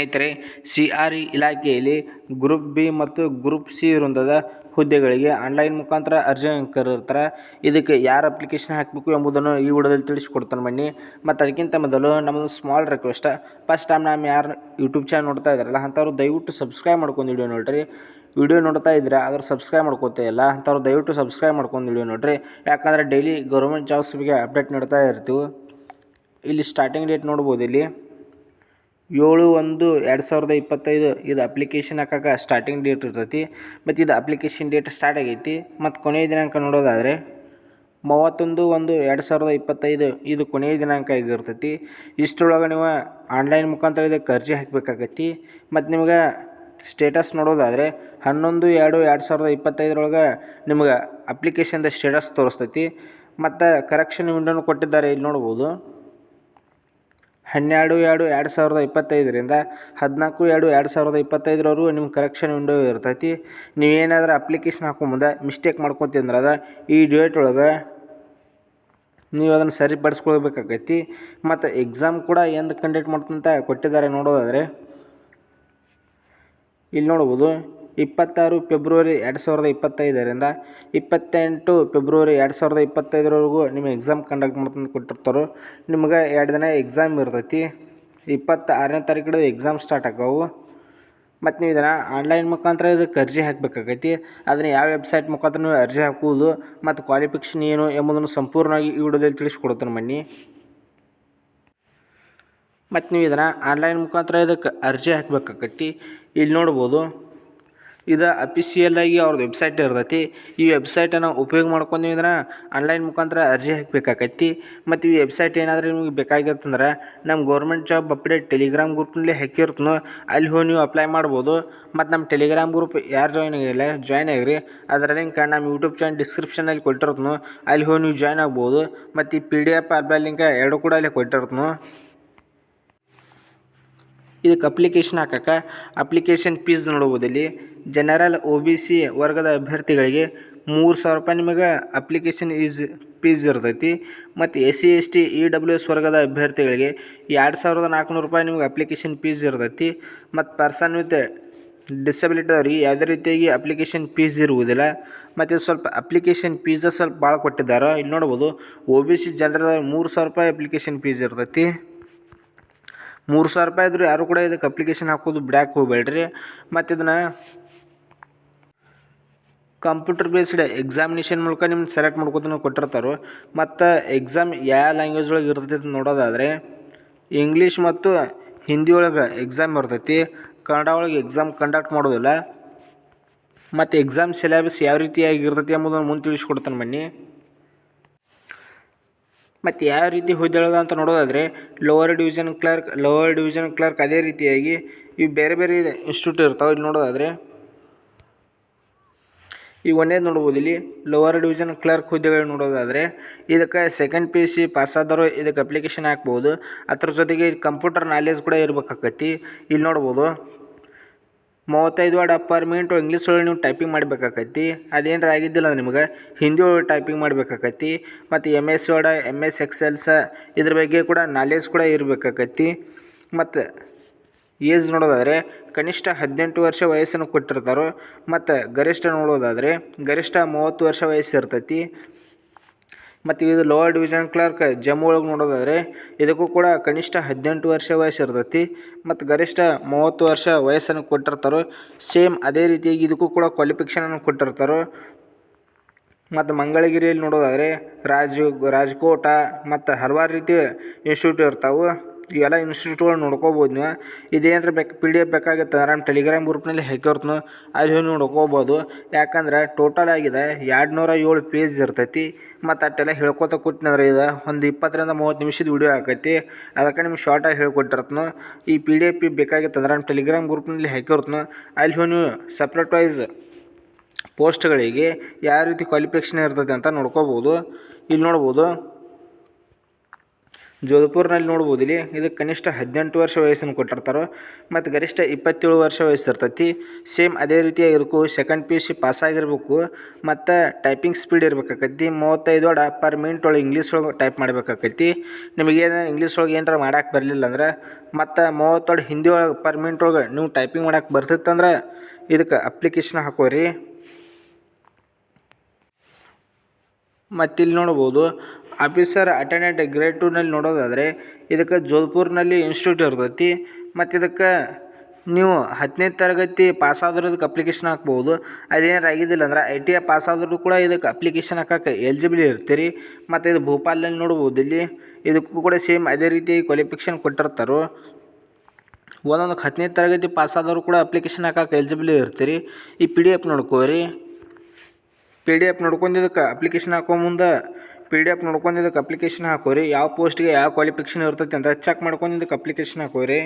ಸ್ನೇಹಿತರೆ C R E ಇಲಾಖೆಯಲ್ಲಿ group B ಮತ್ತು ಗ್ರೂಪ್ ಸಿ ವೃಂದದ ಹುದ್ದೆಗಳಿಗೆ ಆನ್ಲೈನ್ ಮುಖಾಂತರ ಅರ್ಜಿ ಕರೆದಿರ್ತಾರೆ ಇದಕ್ಕೆ ಯಾರು ಅಪ್ಲಿಕೇಶನ್ ಹಾಕಬೇಕು ಎಂಬುದನ್ನು ಈ ವಿಡಿಯೋದಲ್ಲಿ ತಿಳಿಸ್ಕೊಡ್ತಾನೆ ಬನ್ನಿ. ಮತ್ತು ಅದಕ್ಕಿಂತ ಮೊದಲು ನಮ್ಮದು ಸ್ಮಾಲ್ ರಿಕ್ವೆಸ್ಟ್ ಫಸ್ಟ್ ಟೈಮ್ ನಾವು ಯಾರು ಯೂಟ್ಯೂಬ್ ಚಾನಲ್ ನೋಡ್ತಾ ಇದ್ದಾರಲ್ಲ, ಅಂಥವ್ರು ದಯವಿಟ್ಟು ಸಬ್ಸ್ಕ್ರೈಬ್ ಮಾಡ್ಕೊಂಡು ವಿಡಿಯೋ ನೋಡಿರಿ. ವಿಡಿಯೋ ನೋಡ್ತಾ ಇದ್ರೆ ಅದ್ರ ಸಬ್ಸ್ಕ್ರೈಬ್ ಮಾಡ್ಕೋತಾ ಇಲ್ಲ, ಅಂಥವ್ರು ದಯವಿಟ್ಟು ಸಬ್ಸ್ಕ್ರೈಬ್ ಮಾಡ್ಕೊಂಡು ವಿಡಿಯೋ ನೋಡಿರಿ. ಯಾಕಂದರೆ ಡೈಲಿ ಗೌರ್ಮೆಂಟ್ ಜಾಬ್ಸ್ ಬಗ್ಗೆ ಅಪ್ಡೇಟ್ ನೀಡ್ತಾ ಇರ್ತೀವಿ. ಇಲ್ಲಿ ಸ್ಟಾರ್ಟಿಂಗ್ ಡೇಟ್ ನೋಡ್ಬೋದು ಇಲ್ಲಿ. ಏಳು ಒಂದು ಎರಡು ಸಾವಿರದ ಇಪ್ಪತ್ತೈದು ಇದು ಅಪ್ಲಿಕೇಶನ್ ಹಾಕಕ್ಕೆ ಸ್ಟಾರ್ಟಿಂಗ್ ಡೇಟ್ ಇರ್ತೈತಿ. ಮತ್ತು ಇದು ಅಪ್ಲಿಕೇಶನ್ ಡೇಟ್ ಸ್ಟಾರ್ಟ್ ಆಗೈತಿ. ಮತ್ತು ಕೊನೆಯ ದಿನಾಂಕ ನೋಡೋದಾದರೆ ಮೂವತ್ತೊಂದು ಒಂದು ಎರಡು ಸಾವಿರದ ಇಪ್ಪತ್ತೈದು ಇದು ಕೊನೆಯ ದಿನಾಂಕ ಆಗಿರ್ತೈತಿ. ಇಷ್ಟರೊಳಗೆ ನೀವು ಆನ್ಲೈನ್ ಮುಖಾಂತರ ಇದಕ್ಕೆ ಅರ್ಜಿ ಹಾಕಬೇಕಾಗತ್ತಿ ಮತ್ತು ನಿಮ್ಗೆ ಸ್ಟೇಟಸ್ ನೋಡೋದಾದರೆ ಹನ್ನೊಂದು ಎರಡು ಎರಡು ಸಾವಿರದ ಇಪ್ಪತ್ತೈದರೊಳಗೆ ನಿಮ್ಗೆ ಅಪ್ಲಿಕೇಶನ್ದ ಸ್ಟೇಟಸ್ ತೋರಿಸ್ತೈತಿ. ಮತ್ತು ಕರೆಕ್ಷನ್ ವಿಂಡೋನು ಕೊಟ್ಟಿದ್ದಾರೆ ಇಲ್ಲಿ ನೋಡ್ಬೋದು. ಹನ್ನೆರಡು, ಎರಡು ಎರಡು ಸಾವಿರದ ಇಪ್ಪತ್ತೈದರಿಂದ ಹದಿನಾಲ್ಕು, ಎರಡು ಎರಡು ಸಾವಿರದ ಇಪ್ಪತ್ತೈದರವರೆಗೂ ನಿಮ್ಮ ಕರೆಕ್ಷನ್ ವಿಂಡೋ ಇರ್ತೈತಿ. ನೀವೇನಾದ್ರೂ ಅಪ್ಲಿಕೇಶನ್ ಹಾಕೋ ಮುಂದೆ ಮಿಸ್ಟೇಕ್ ಮಾಡ್ಕೊತೀಂದ್ರೆ ಅದ ಈ ಡೇಟ್ ಒಳಗೆ ನೀವು ಅದನ್ನು ಸರಿಪಡಿಸ್ಕೊಳ್ಬೇಕಾಗೈತಿ. ಮತ್ತು ಎಕ್ಸಾಮ್ ಕೂಡ ಎಂದು ಕಂಡಕ್ಟ್ ಮಾಡ್ತಂತ ಕೊಟ್ಟಿದ್ದಾರೆ ನೋಡೋದಾದರೆ. ಇಲ್ಲಿ ನೋಡ್ಬೋದು. ಇಪ್ಪತ್ತಾರು ಫೆಬ್ರವರಿ ಎರಡು ಸಾವಿರದ ಇಪ್ಪತ್ತೈದರಿಂದ ಇಪ್ಪತ್ತೆಂಟು ಫೆಬ್ರವರಿ ಎರಡು ಸಾವಿರದ ಇಪ್ಪತ್ತೈದರವರೆಗೂ ನಿಮ್ಮ ಎಕ್ಸಾಮ್ ಕಂಡಕ್ಟ್ ಮಾಡ್ತಂದು ಕೊಟ್ಟಿರ್ತಾರೆ. ನಿಮ್ಗೆ ಎರಡು ದಿನ ಎಕ್ಸಾಮ್ ಇರ್ತೈತಿ. ಇಪ್ಪತ್ತ ಆರನೇ ತಾರೀಕು ಎಕ್ಸಾಮ್ ಸ್ಟಾರ್ಟ್ ಆಗವು. ಮತ್ತು ನೀವು ಇದನ್ನು ಆನ್ಲೈನ್ ಮುಖಾಂತರ ಇದಕ್ಕೆ ಅರ್ಜಿ ಹಾಕಬೇಕಾಗೈತಿ. ಅದನ್ನು ಯಾವ ವೆಬ್ಸೈಟ್ ಮುಖಾಂತರ ನೀವು ಅರ್ಜಿ ಹಾಕುವುದು ಮತ್ತು ಕ್ವಾಲಿಫಿಕೇಷನ್ ಏನು ಎಂಬುದನ್ನು ಸಂಪೂರ್ಣವಾಗಿ ಈ ವಿಡಿಯೋದಲ್ಲಿ ತಿಳಿಸ್ಕೊಡ್ತಾನೆ ಬನ್ನಿ. ಮತ್ತು ನೀವು ಇದನ್ನು ಆನ್ಲೈನ್ ಮುಖಾಂತರ ಇದಕ್ಕೆ ಅರ್ಜಿ ಹಾಕಬೇಕಾಗತ್ತಿ ಇಲ್ಲಿ ನೋಡ್ಬೋದು. ಇದು ಆಗಿ ಅವ್ರದ್ದು ವೆಬ್ಸೈಟ್ ಇರ್ತೈತಿ. ಈ ವೆಬ್ಸೈಟನ್ನು ಉಪಯೋಗ ಮಾಡ್ಕೊಂಡು ಅಂದ್ರೆ ಆನ್ಲೈನ್ ಮುಖಾಂತರ ಅರ್ಜಿ ಹಾಕಬೇಕಾಗೈತಿ ಮತ್ತು ಈ ವೆಬ್ಸೈಟ್ ಏನಾದರೂ ನಿಮಗೆ ಬೇಕಾಗಿತ್ತಂದ್ರೆ ನಮ್ಮ ಗೌರ್ಮೆಂಟ್ ಜಾಬ್ ಅಪ್ಡೇಟ್ ಟೆಲಿಗ್ರಾಮ್ ಗ್ರೂಪ್ನಲ್ಲಿ ಹಾಕಿರ್ತನೋ. ಅಲ್ಲಿ ಹೋಗಿ ನೀವು ಅಪ್ಲೈ ಮಾಡ್ಬೋದು. ಮತ್ತು ನಮ್ಮ ಟೆಲಿಗ್ರಾಮ್ ಗ್ರೂಪ್ ಯಾರು ಜಾಯ್ನ್ ಆಗಿಲ್ಲ ಜಾಯ್ನ್ ಆಗಿರಿ. ಅದರ ಲಿಂಕ್ ನಮ್ಮ ಯೂಟ್ಯೂಬ್ ಚಾನಲ್ ಡಿಸ್ಕ್ರಿಪ್ಷನಲ್ಲಿ ಕೊಟ್ಟಿರ್ತನು. ಅಲ್ಲಿ ಹೋಗಿ ನೀವು ಜಾಯ್ನ್ ಆಗ್ಬೋದು. ಮತ್ತು ಈ ಪಿ ಡಿ ಎಫ್ ಲಿಂಕ್ ಎರಡು ಕೂಡ ಅಲ್ಲಿ ಕೊಟ್ಟಿರ್ತನು. ಇದಕ್ಕೆ ಅಪ್ಲಿಕೇಶನ್ ಹಾಕಕ್ಕೆ. ಅಪ್ಲಿಕೇಶನ್ ಫೀಸ್ ನೋಡ್ಬೋದು ಇಲ್ಲಿ ಜನರಲ್ ಒ ಬಿ ಸಿ ವರ್ಗದ ಅಭ್ಯರ್ಥಿಗಳಿಗೆ ಮೂರು ಸಾವಿರ ರೂಪಾಯಿ ನಿಮಗೆ ಅಪ್ಲಿಕೇಶನ್ ಈಸ್ ಫೀಸ್ ಇರ್ತೈತಿ. ಮತ್ತು S C S T E W S ವರ್ಗದ ಅಭ್ಯರ್ಥಿಗಳಿಗೆ ಎರಡು ಸಾವಿರದ ನಾಲ್ಕುನೂರು ರೂಪಾಯಿ ನಿಮ್ಗೆ ಅಪ್ಲಿಕೇಶನ್ ಫೀಸ್ ಇರ್ತೈತಿ. ಮತ್ತು ಪರ್ಸನ್ ವಿತ್ ಡಿಸಬಿಲಿಟಿ ಅವ್ರಿಗೆ ಯಾವುದೇ ರೀತಿಯಾಗಿ ಅಪ್ಲಿಕೇಶನ್ ಫೀಸ್ ಇರುವುದಿಲ್ಲ. ಮತ್ತು ಸ್ವಲ್ಪ ಅಪ್ಲಿಕೇಶನ್ ಫೀಸ ಸ್ವಲ್ಪ ಭಾಳ ಕೊಟ್ಟಿದ್ದಾರೆ ಇಲ್ಲಿ ನೋಡ್ಬೋದು ಒ ಬಿ ಸಿ ಜನರಲ್ ಮೂರು ಸಾವಿರ ರೂಪಾಯಿ ಅಪ್ಲಿಕೇಶನ್ ಫೀಸ್ ಇರ್ತೈತಿ. ಮೂರು ಸಾವಿರ ರೂಪಾಯಿ ಆದರೂ ಯಾರು ಕೂಡ ಇದಕ್ಕೆ ಅಪ್ಲಿಕೇಶನ್ ಹಾಕೋದು ಬಿಡಕ್ಕೆ ಹೋಗಬೇಡ್ರಿ. ಮತ್ತು ಇದನ್ನು ಕಂಪ್ಯೂಟರ್ ಬೇಸ್ಡ್ ಎಕ್ಸಾಮಿನೇಷನ್ ಮೂಲಕ ನಿಮ್ಗೆ ಸೆಲೆಕ್ಟ್ ಮಾಡ್ಕೋತಾನೆ ಕೊಟ್ಟಿರ್ತಾರೆ. ಮತ್ತು ಎಕ್ಸಾಮ್ ಯಾವ ಲ್ಯಾಂಗ್ವೇಜ್ ಒಳಗೆ ಇರ್ತೈತಿ ಅಂತ ನೋಡೋದಾದರೆ ಇಂಗ್ಲೀಷ್ ಮತ್ತು ಹಿಂದಿ ಒಳಗೆ ಎಕ್ಸಾಮ್ ಇರ್ತೈತಿ. ಕನ್ನಡ ಒಳಗೆ ಎಕ್ಸಾಮ್ ಕಂಡಕ್ಟ್ ಮಾಡೋದಿಲ್ಲ. ಮತ್ತು ಎಕ್ಸಾಮ್ ಸಿಲೆಬಸ್ ಯಾವ ರೀತಿಯಾಗಿ ಇರ್ತೈತಿ ಎಂಬುದನ್ನು ಮುಂದೆ ತಿಳಿಸ್ಕೊಡ್ತಾನೆ ಬನ್ನಿ. ಮತ್ತು ಯಾವ ರೀತಿ ಹುದ್ದೆಗಳು ಅಂತ ನೋಡೋದಾದರೆ lower division clerk lower division clerk ಅದೇ ರೀತಿಯಾಗಿ ಇವು ಬೇರೆ ಬೇರೆ ಇನ್ಸ್ಟಿಟ್ಯೂಟ್ ಇರ್ತಾವೆ. ಇಲ್ಲಿ ನೋಡೋದಾದರೆ, ಈ ಒಂದೇ ನೋಡ್ಬೋದು ಇಲ್ಲಿ. ಲೋವರ್ ಡಿವಿಷನ್ ಕ್ಲರ್ಕ್ ಹುದ್ದೆಗಳು ನೋಡೋದಾದರೆ, ಇದಕ್ಕೆ ಸೆಕೆಂಡ್ ಪಿ ಯು ಸಿ ಪಾಸಾದವರು ಇದಕ್ಕೆ ಅಪ್ಲಿಕೇಶನ್ ಹಾಕ್ಬೋದು. ಅದ್ರ ಜೊತೆಗೆ ಕಂಪ್ಯೂಟರ್ ನಾಲೆಜ್ ಕೂಡ ಇರಬೇಕಾಕತಿ ಇಲ್ಲಿ ನೋಡ್ಬೋದು ಮೂವತ್ತೈದು ವರ್ಡ್ ಪರ್ ಮಿನಿಟು ಇಂಗ್ಲೀಷ್ ಒಳಗೆ ನೀವು ಟೈಪಿಂಗ್ ಮಾಡಬೇಕಾಕೈತಿ. ಅದೇನಾರ ಆಗಿದ್ದಿಲ್ಲ ನಿಮಗೆ ಹಿಂದಿ ಒಳಗೆ ಟೈಪಿಂಗ್ ಮಾಡಬೇಕಾಕೈತಿ. ಮತ್ತು M S word M S Excels ಇದ್ರ ಬಗ್ಗೆ ಕೂಡ ನಾಲೆಜ್ ಕೂಡ ಇರಬೇಕಾಕೈತಿ. ಮತ್ತು ಏಜ್ ನೋಡೋದಾದರೆ ಕನಿಷ್ಠ ಹದಿನೆಂಟು ವರ್ಷ ವಯಸ್ಸನ್ನು ಕೊಟ್ಟಿರ್ತಾರೆ, ಮತ್ತು ಗರಿಷ್ಠ ನೋಡೋದಾದರೆ ಗರಿಷ್ಠ ಮೂವತ್ತು ವರ್ಷ ವಯಸ್ಸು ಇರ್ತೈತಿ. ಮತ್ತು ಇದು ಲೋವರ್ ಡಿವಿಷನ್ ಕ್ಲರ್ಕ್ ಜಮ್ಮು ಒಳಗೆ ನೋಡೋದಾದರೆ, ಇದಕ್ಕೂ ಕೂಡ ಕನಿಷ್ಠ ಹದಿನೆಂಟು ವರ್ಷ ವಯಸ್ಸು ಇರ್ತೈತಿ. ಮತ್ತು ಗರಿಷ್ಠ ಮೂವತ್ತು ವರ್ಷ ವಯಸ್ಸನ್ನು ಕೊಟ್ಟಿರ್ತಾರೆ ಸೇಮ್ ಅದೇ ರೀತಿಯಾಗಿ ಇದಕ್ಕೂ ಕೂಡ ಕ್ವಾಲಿಫಿಕೇಷನನ್ನು ಕೊಟ್ಟಿರ್ತಾರೆ. ಮತ್ತು ಮಂಗಳಗಿರಿಯಲ್ಲಿ ನೋಡೋದಾದರೆ ರಾಜು, ರಾಜ್ಕೋಟ ಮತ್ತು ಹಲವಾರು ರೀತಿಯ ಇನ್ಸ್ಟಿಟ್ಯೂಟ್ ಇರ್ತಾವೆ. ಇವೆಲ್ಲ ಇನ್ಸ್ಟಿಟ್ಯೂಟ್ಗಳು ನೋಡ್ಕೋಬೋದು. ನೀವು ಇದೇನಾರ ಬೇಕು, ಪಿ ಡಿ ಎಫ್ ಬೇಕಾಗುತ್ತೆ ನಮ್ಮ ಟೆಲಿಗ್ರಾಮ್ ಗ್ರೂಪ್ನಲ್ಲಿ ಹಾಕಿರ್ತನು ಅಲ್ಲಿ ಹೋಗಿ ನೋಡ್ಕೋಬೋದು. ಯಾಕಂದ್ರೆ ಟೋಟಲ್ ಆಗಿದೆ ಎರಡು ನೂರ ಏಳು ಪೇಜ್ ಇರ್ತೈತಿ. ಮತ್ತು ಅಟ್ಟೆಲ್ಲ ಹೇಳ್ಕೊತ ಕೂತ್ನಂದ್ರೆ ಇದು ಒಂದು ಇಪ್ಪತ್ತರಿಂದ ಮೂವತ್ತು ನಿಮಿಷದ ವಿಡಿಯೋ ಆಕೈತಿ. ಅದಕ್ಕೆ ನಿಮ್ಗೆ ಶಾರ್ಟಾಗಿ ಹೇಳ್ಕೊಟ್ಟಿರ್ತನು. ಈ ಪಿ ಡಿ ಎಫ್ ಬೇಕಾಗಿತ್ತಂದ್ರೆ ನಮ್ಮ ಟೆಲಿಗ್ರಾಮ್ ಗ್ರೂಪ್ನಲ್ಲಿ ಹಾಕಿರ್ತನು ಅಲ್ಲಿ ಹೋಗಿ ನೀವು ಸಪ್ರೇಟ್ ವೈಸ್ ಪೋಸ್ಟ್ಗಳಿಗೆ ಯಾವ ರೀತಿ ಕ್ವಾಲಿಫಿಕೇಷನ್ ಇರ್ತದೆ ಅಂತ ನೋಡ್ಕೋಬೋದು. ಇಲ್ಲಿ ನೋಡ್ಬೋದು. ಜೋಧ್ಪುರ್ನಲ್ಲಿ ನೋಡ್ಬೋದು ಇಲ್ಲಿ. ಇದಕ್ಕೆ ಕನಿಷ್ಠ ಹದಿನೆಂಟು ವರ್ಷ ವಯಸ್ಸನ್ನು ಕೊಟ್ಟಿರ್ತಾರೆ, ಮತ್ತು ಗರಿಷ್ಠ ಇಪ್ಪತ್ತೇಳು ವರ್ಷ ವಯಸ್ಸು ಇರ್ತೈತಿ. ಸೇಮ್ ಅದೇ ರೀತಿಯಾಗಿ ಇದಕ್ಕೂ second P U C pass ಆಗಿರ್ಬೇಕು, ಮತ್ತು ಟೈಪಿಂಗ್ ಸ್ಪೀಡ್ ಇರ್ಬೇಕಾಕೈತಿ. ಮೂವತ್ತೈದು ಒಡ ಪರ್ ಮಿನಿಟ್ ಒಳಗೆ ಇಂಗ್ಲೀಷ್ ಒಳಗೆ ಟೈಪ್ ಮಾಡಬೇಕಾಕೈತಿ. ನಿಮಗೇನು ಇಂಗ್ಲೀಷ್ ಒಳಗೆ ಏನಾರ ಮಾಡಕ್ಕೆ ಬರಲಿಲ್ಲ ಅಂದ್ರೆ, ಮತ್ತು ಮೂವತ್ತೊಡ್ ಹಿಂದಿ ಒಳಗೆ ಪರ್ ಮಿನಿಟ್ ಒಳಗೆ ನೀವು ಟೈಪಿಂಗ್ ಮಾಡಕ್ಕೆ ಬರ್ತಿತ್ತಂದ್ರೆ ಇದಕ್ಕೆ ಅಪ್ಲಿಕೇಶನ್ ಹಾಕೋರಿ. ಮತ್ತಿಲ್ಲಿ ನೋಡ್ಬೋದು ಆಫೀಸರ್ ಅಟೆಂಡೆಂಟ್ ಗ್ರೇಡ್ ಟೂನಲ್ಲಿ ನೋಡೋದಾದರೆ ಇದಕ್ಕೆ ಜೋಧ್ಪುರ್ನಲ್ಲಿ ಇನ್ಸ್ಟಿಟ್ಯೂಟ್ ಇರ್ತೈತಿ. ಮತ್ತು ಇದಕ್ಕೆ ನೀವು ಹತ್ತನೇ ತರಗತಿ ಪಾಸ್ ಆದ್ರೆ ಇದಕ್ಕೆ ಅಪ್ಲಿಕೇಶನ್ ಹಾಕ್ಬೋದು. ಅದೇನಾರು ಆಗಿದ್ದಿಲ್ಲ ಅಂದ್ರೆ ಐ ಟಿ ಐ ಪಾಸ್ ಆದರೂ ಕೂಡ ಇದಕ್ಕೆ ಅಪ್ಲಿಕೇಶನ್ ಹಾಕಕ್ಕೆ ಎಲಿಜಿಬಲ್ ಇರ್ತೀರಿ. ಮತ್ತು ಇದು ಭೋಪಾಲ್ನಲ್ಲಿ ನೋಡ್ಬೋದು ಇಲ್ಲಿ. ಇದಕ್ಕೂ ಕೂಡ ಸೇಮ್ ಅದೇ ರೀತಿ ಕ್ವಾಲಿಫಿಕೇಷನ್ ಕೊಟ್ಟಿರ್ತಾರೆ. ಒಂದೊಂದು ಹತ್ತನೇ ತರಗತಿ ಪಾಸ್ ಆದವರು ಕೂಡ ಅಪ್ಲಿಕೇಶನ್ ಹಾಕಕ್ಕೆ ಎಲಿಜಿಬಲ್ ಇರ್ತೀರಿ. ಈ ಪಿ ಡಿ ಎಫ್ ನೋಡ್ಕೋರಿ. ಪಿ ಡಿ ಎಫ್ ನೋಡ್ಕೊಂಡು ಇದಕ್ಕೆ ಅಪ್ಲಿಕೇಶನ್ ಹಾಕೋ ಮುಂದೆ ಪಿ ಡಿ ಎಫ್ ನೋಡ್ಕೊಂಡಿದ್ದಕ್ಕೆ ಅಪ್ಲಿಕೇಶನ್ ಹಾಕೋರಿ. ಯಾವ ಪೋಸ್ಟ್ಗೆ ಯಾವ ಕ್ವಾಲಿಫಿಕೇಶನ್ ಇರ್ತೈತಿ ಅಂತ ಚೆಕ್ ಮಾಡ್ಕೊಂಡಿದ್ದಕ್ಕೆ ಅಪ್ಲಿಕೇಶನ್ ಹಾಕೋರಿ.